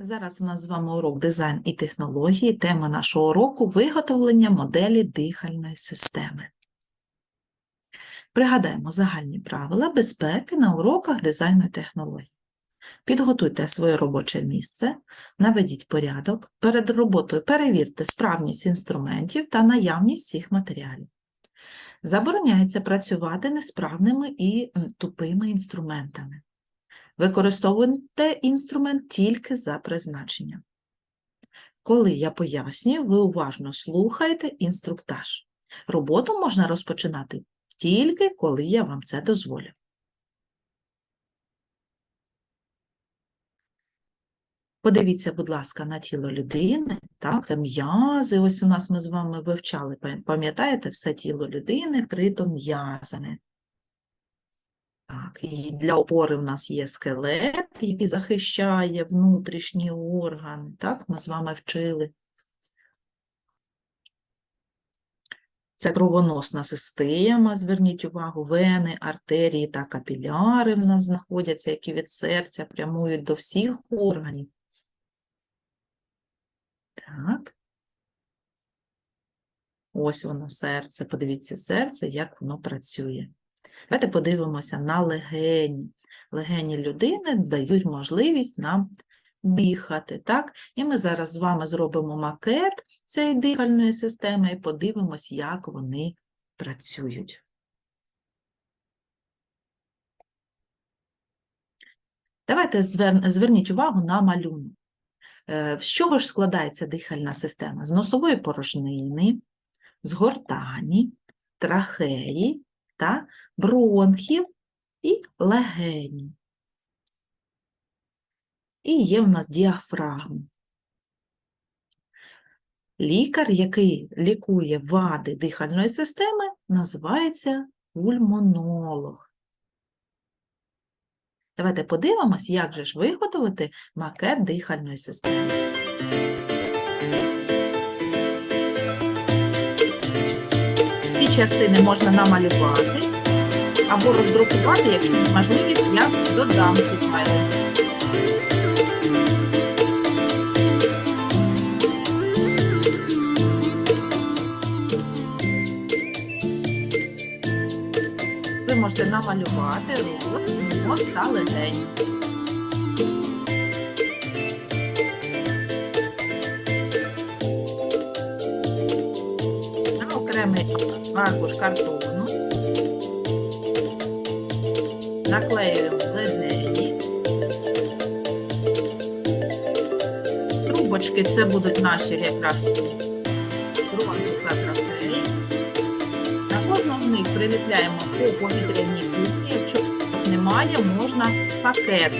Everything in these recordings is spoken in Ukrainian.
Зараз у нас з вами урок дизайн і технології. Тема нашого уроку виготовлення моделі дихальної системи. Пригадаємо загальні правила безпеки на уроках дизайну і технологій. Підготуйте своє робоче місце, наведіть порядок, перед роботою перевірте справність інструментів та наявність всіх матеріалів. Забороняється працювати несправними і тупими інструментами. Використовуйте інструмент тільки за призначенням. Коли я пояснюю, ви уважно слухаєте інструктаж. Роботу можна розпочинати тільки коли я вам це дозволю. Подивіться, будь ласка, на тіло людини. Так, це м'язи. Ось у нас ми з вами вивчали. Пам'ятаєте, все тіло людини вкрито м'язами. Так, і для опори в нас є скелет, який захищає внутрішні органи. Так, ми з вами вчили. Це кровоносна система, зверніть увагу, вени, артерії та капіляри в нас знаходяться, які від серця прямують до всіх органів. Так. Ось воно серце. Подивіться серце, як воно працює. Давайте подивимося на легені. Легені людини дають можливість нам дихати, так? І ми зараз з вами зробимо макет цієї дихальної системи і подивимось, як вони працюють. Давайте звер- зверніть увагу на малюнок. Е, З чого ж складається дихальна система? З носової порожнини, з гортані, трахеї та бронхів і легенів. І є в нас діафрагма. Лікар, який лікує вади дихальної системи, називається пульмонолог. Давайте подивимось, як же ж виготовити макет дихальної системи. Частини можна намалювати або роздрукувати, якщо є можливість, я додам файли. Ви можете намалювати рот, нос та легень. Аркуш картону наклеюємо легені. Трубочки це будуть наші якраз бронхи та трахеї. На кожну з них приліпляємо по повітряній кульці. Якщо немає, можна пакет.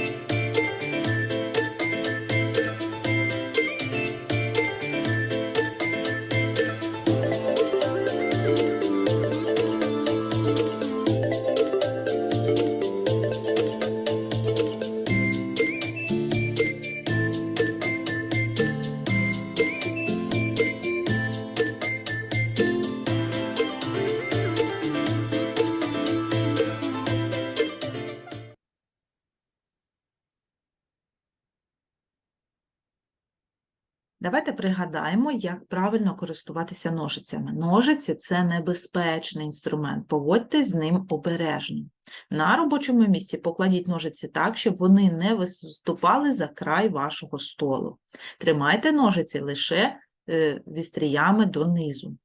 Давайте пригадаємо, як правильно користуватися ножицями. Ножиці – це небезпечний інструмент, поводьтесь з ним обережно. На робочому місці покладіть ножиці так, щоб вони не виступали за край вашого столу. Тримайте ножиці лише е, вістріями донизу.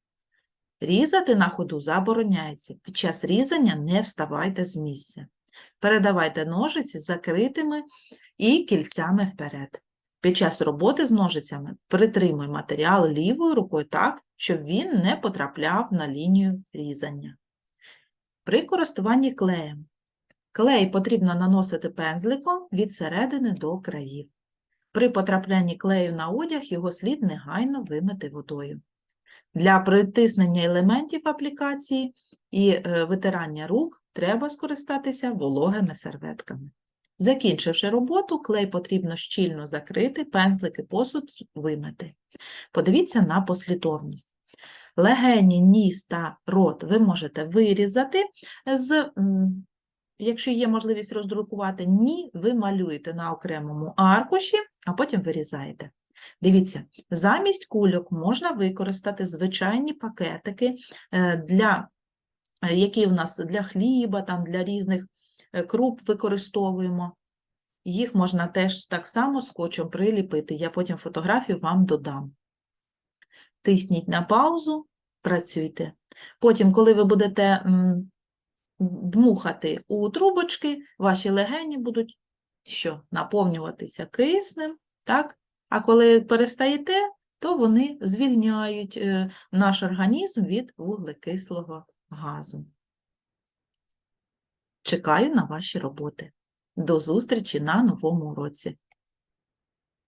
Різати на ходу забороняється. Під час різання не вставайте з місця. Передавайте ножиці закритими і кільцями вперед. Під час роботи з ножицями притримуй матеріал лівою рукою так, щоб він не потрапляв на лінію різання. При користуванні клеєм. Клей потрібно наносити пензликом від середини до країв. При потраплянні клею на одяг його слід негайно вимити водою. Для притиснення елементів аплікації і е, витирання рук треба скористатися вологими серветками. Закінчивши роботу, клей потрібно щільно закрити, пензлики, посуд вимити. Подивіться на послідовність. Легені, ніс та рот ви можете вирізати з Якщо є можливість роздрукувати ні, ви малюєте на окремому аркуші а потім вирізаєте. Дивіться, замість кульок можна використати звичайні пакетики е, для е, які у нас для хліба, там, для різних круп використовуємо. Їх можна теж так само скотчем приліпити. Я потім фотографію вам додам. Тисніть на паузу, працюйте. Потім, коли ви будете дмухати у трубочки, ваші легені будуть що? Наповнюватися киснем, так? А коли перестаєте, то вони звільняють е, наш організм від вуглекислого газу. Чекаю на ваші роботи. До зустрічі на новому уроці.